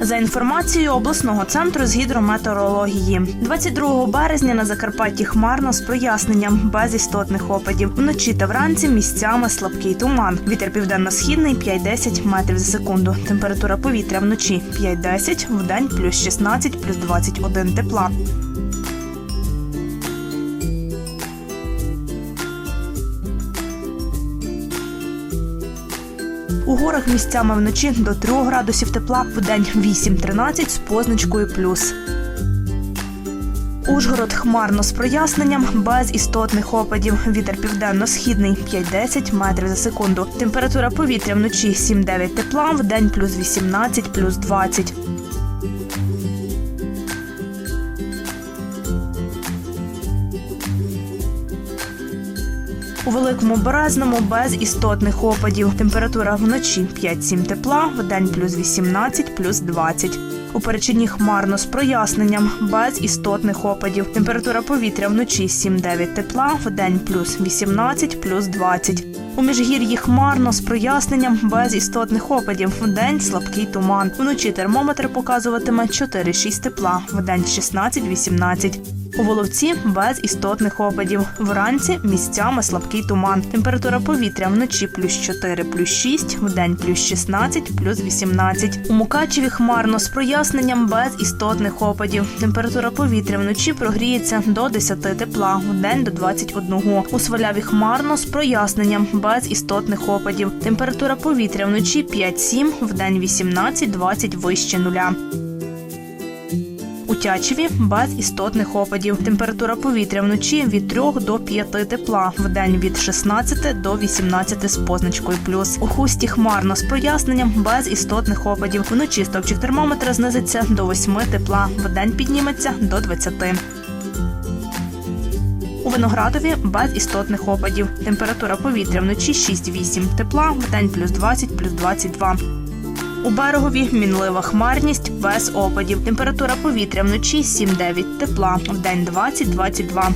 За інформацією обласного центру з гідрометеорології, 22 березня на Закарпатті хмарно з проясненням без істотних опадів. Вночі та вранці місцями слабкий туман. Вітер південно-східний 5-10 метрів за секунду. Температура повітря вночі 5-10, вдень плюс 16, плюс 21 тепла. У горах місцями вночі до 3 градусів тепла, вдень 8-13 з позначкою плюс. Ужгород хмарно з проясненням, без істотних опадів. Вітер південно-східний 5-10 метрів за секунду. Температура повітря вночі 7-9 тепла, вдень плюс 18, плюс 20. У великому березному без істотних опадів. Температура вночі 5-7 тепла, вдень плюс 18, плюс 20. У перечині хмарно з проясненням, без істотних опадів. Температура повітря вночі 7-9 тепла, вдень плюс 18, плюс 20. У міжгір'ї хмарно з проясненням, без істотних опадів. Вдень слабкий туман. Вночі термометр показуватиме 4-6 тепла, вдень 16-18. У Воловці без істотних опадів. Вранці місцями слабкий туман. Температура повітря вночі плюс 4, плюс 6, вдень плюс 16, плюс 18. У Мукачеві хмарно з проясненням без істотних опадів. Температура повітря вночі прогріється до 10 тепла, вдень до 21. У Сваляві хмарно з проясненням без істотних опадів. Температура повітря вночі 5-7, вдень 18-20 вище нуля. У Тячеві без істотних опадів. Температура повітря вночі від 3 до 5 тепла, вдень від 16 до 18 з позначкою плюс. У хусті хмарно з проясненням без істотних опадів. Вночі стовпчик термометра знизиться до 8 тепла, вдень підніметься до 20. У Виноградові без істотних опадів. Температура повітря вночі 6-8 тепла, вдень плюс 20, плюс 22. У берегові мінлива хмарність без опадів. Температура повітря вночі 7-9 тепла, вдень 20-22.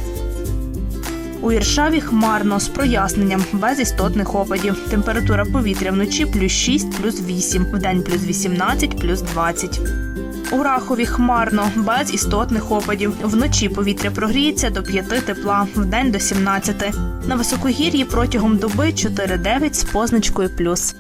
У Іршаві хмарно з проясненням без істотних опадів. Температура повітря вночі плюс 6, плюс 8, вдень плюс 18, плюс 20. У Рахові хмарно, без істотних опадів. Вночі повітря прогріється до 5 тепла, вдень до 17. На високогір'ї протягом доби 4-9 з позначкою плюс.